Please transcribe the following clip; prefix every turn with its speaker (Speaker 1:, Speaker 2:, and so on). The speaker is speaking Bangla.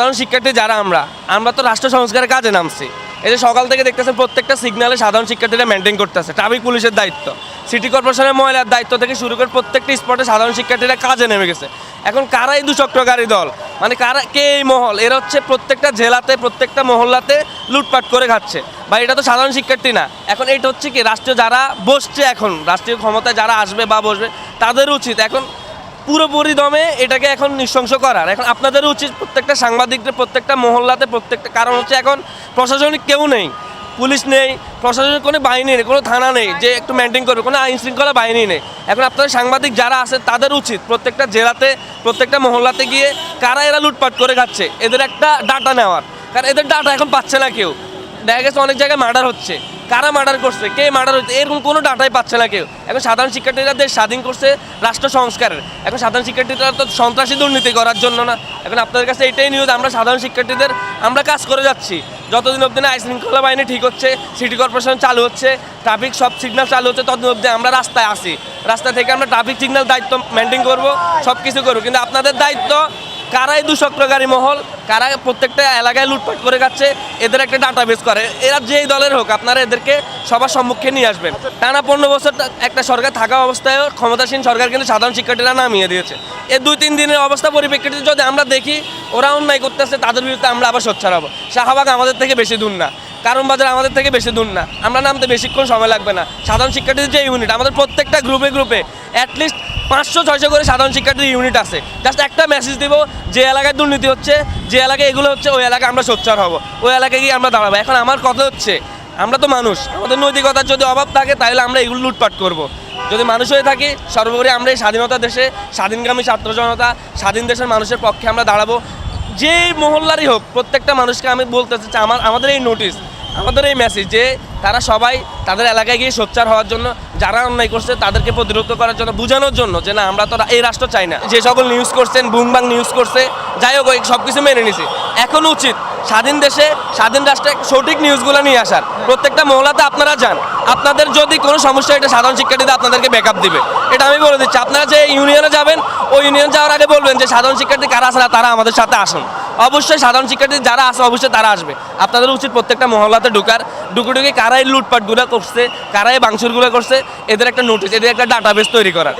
Speaker 1: সাধারণ শিক্ষার্থী যারা আমরা আমরা তো রাষ্ট্র সংস্কারের কাজে নামছি। এই যে সকাল থেকে দেখতেছেন প্রত্যেকটা সিগনালে সাধারণ শিক্ষার্থীরা মেনটেন করতেছে। ট্রাফিক পুলিশের দায়িত্ব। সিটি কর্পোরেশনের মহিলার দায়িত্ব থেকে শুরু করে প্রত্যেকটা স্পটে সাধারণ শিক্ষার্থীরা কাজে নেমে গেছে। এখন কারাই দুচক্রকারী দল? মানে কারা, কে এই মহল? এরা হচ্ছে প্রত্যেকটা জেলাতে, প্রত্যেকটা মহল্লাতে লুটপাট করে খাচ্ছে। বা এটা তো সাধারণ শিক্ষার্থী না। এখন এটা হচ্ছে কি, রাষ্ট্রীয় যারা বসছে এখন, রাষ্ট্রীয় ক্ষমতায় যারা আসবে বা বসবে, তাদের উচিত। এখন পুরোপুরি দমে এটাকে এখন নৃশংস করার। এখন আপনাদের উচিত প্রত্যেকটা সাংবাদিকদের, প্রত্যেকটা মহল্লাতে, প্রত্যেকটা, কারণ হচ্ছে এখন প্রশাসনিক কেউ নেই, পুলিশ নেই, প্রশাসনিক কোনো বাহিনী নেই, কোনো থানা নেই যে একটু মেনটেন করবে, কোনো আইন শৃঙ্খলা বাহিনী নেই। এখন আপনাদের সাংবাদিক যারা আছে তাদের উচিত প্রত্যেকটা জেলাতে, প্রত্যেকটা মহল্লাতে গিয়ে কারা এরা লুটপাট করে খাচ্ছে, এদের একটা ডাটা নেওয়ার। কারণ এদের ডাটা এখন পাচ্ছে না কেউ। দেখা গেছে অনেক জায়গায় মার্ডার হচ্ছে। কারা মার্ডার করছে, কে মার্ডার হচ্ছে এরকম কোনো ডাটাই পাচ্ছে না কেউ। এখন সাধারণ শিক্ষার্থীরা দেশ স্বাধীন করছে রাষ্ট্র সংস্কারের। এখন সাধারণ শিক্ষার্থীরা তো সন্ত্রাসী দুর্নীতি করার জন্য না। এখন আপনাদের কাছে এটাই নিউজ আমরা সাধারণ শিক্ষার্থীদের, আমরা কাজ করে যাচ্ছি। যতদিন অবধি না আইন শৃঙ্খলা বাহিনী ঠিক হচ্ছে সিটি কর্পোরেশন চালু হচ্ছে ট্রাফিক সব সিগন্যাল চালু হচ্ছে, ততদিন অবধি আমরা রাস্তায় আসি রাস্তা থেকে আমরা ট্রাফিক সিগন্যাল দায়িত্ব মেনটেন করব সব কিছু করব। কিন্তু আপনাদের দায়িত্ব কারাই দুচক্রকারী মহল, কারা প্রত্যেকটা এলাকায় লুটপাট করে খাচ্ছে, এদের একটা ডাটা বেস করে। এরা যেই দলের হোক, আপনারা এদেরকে সবার সম্মুখে নিয়ে আসবেন। টানা পনেরো বছর একটা সরকার থাকা অবস্থায়ও ক্ষমতাসীন সরকার কিন্তু সাধারণ শিক্ষার্থীরা নামিয়ে দিয়েছে। এই দুই তিন দিনের অবস্থা পরিপ্রেক্ষিতে যদি আমরা দেখি, ওরা অন্যায় করতেছে, তাদের বিরুদ্ধে আমরা আবার সোচ্চার হব। শাহবাগ আমাদের থেকে বেশি দূর না। কারণ বাজার আমাদের থেকে বেশি দূর না। আমরা নামতে বেশিক্ষণ সময় লাগবে না। সাধারণ শিক্ষার্থীদের যে ইউনিট আমাদের প্রত্যেকটা গ্রুপে গ্রুপে অ্যাটলিস্ট পাঁচশো ছয়শো করে সাধারণ শিক্ষার্থীর ইউনিট আছে। জাস্ট একটা মেসেজ দিব, যে এলাকায় দুর্নীতি হচ্ছে, যে এলাকায় এগুলো হচ্ছে, ওই এলাকায় আমরা সোচ্চার হব। ওই এলাকায় গিয়ে আমরা দাঁড়াবো। এখন আমার কথা হচ্ছে, আমরা তো মানুষ, আমাদের নৈতিকতার যদি অভাব থাকে, তাহলে আমরা এগুলো লুটপাট করব। যদি মানুষ হয়ে থাকি, সর্বোপরি আমরা এই স্বাধীনতা দেশে, স্বাধীনগামী ছাত্র জনতা, স্বাধীন দেশের মানুষের পক্ষে আমরা দাঁড়াবো। যে মহল্লারই হোক, প্রত্যেকটা মানুষকে আমি বলতে চাচ্ছি, আমার, আমাদের এই নোটিশ আমাদের এই মেসেজ যে তারা সবাই তাদের এলাকায় গিয়ে সোচ্চার হওয়ার জন্য, যারা অন্যায় করছে তাদেরকে প্রতিরোধ করার জন্য বোঝানোর জন্য যে না, আমরা তো এই রাষ্ট্র চাই না। যে সকল নিউজ করছেন, বুমবাং নিউজ করছে, যাই হোক সব কিছু মেনে নিছে। এখন উচিত স্বাধীন দেশে, স্বাধীন রাষ্ট্রে সঠিক নিউজগুলো নিয়ে আসার। প্রত্যেকটা মহলাতে আপনারা যান। আপনাদের যদি কোনো সমস্যা এটা সাধারণ শিক্ষার্থীদের আপনাদেরকে ব্যাকআপ দিবে। এটা আমি বলে দিচ্ছি, আপনারা যে ইউনিয়নে যাবেন, ওই ইউনিয়ন যাওয়ার আগে বলবেন যে, সাধারণ শিক্ষার্থী কারা আছে, তারা আমাদের সাথে আসুন। অবশ্যই সাধারণ শিক্ষার্থী যারা আছে, অবশ্যই তারা আসবে। আপনাদের উচিত প্রত্যেকটা মহল্লাতে ঢুকার। ঢুকে ঢুকে কারাই লুটপাটগুলো করছে, কারাই বাংশুরগুলো করছে, এদের একটা নোটিশ এদের একটা ডাটাবেস তৈরি করার।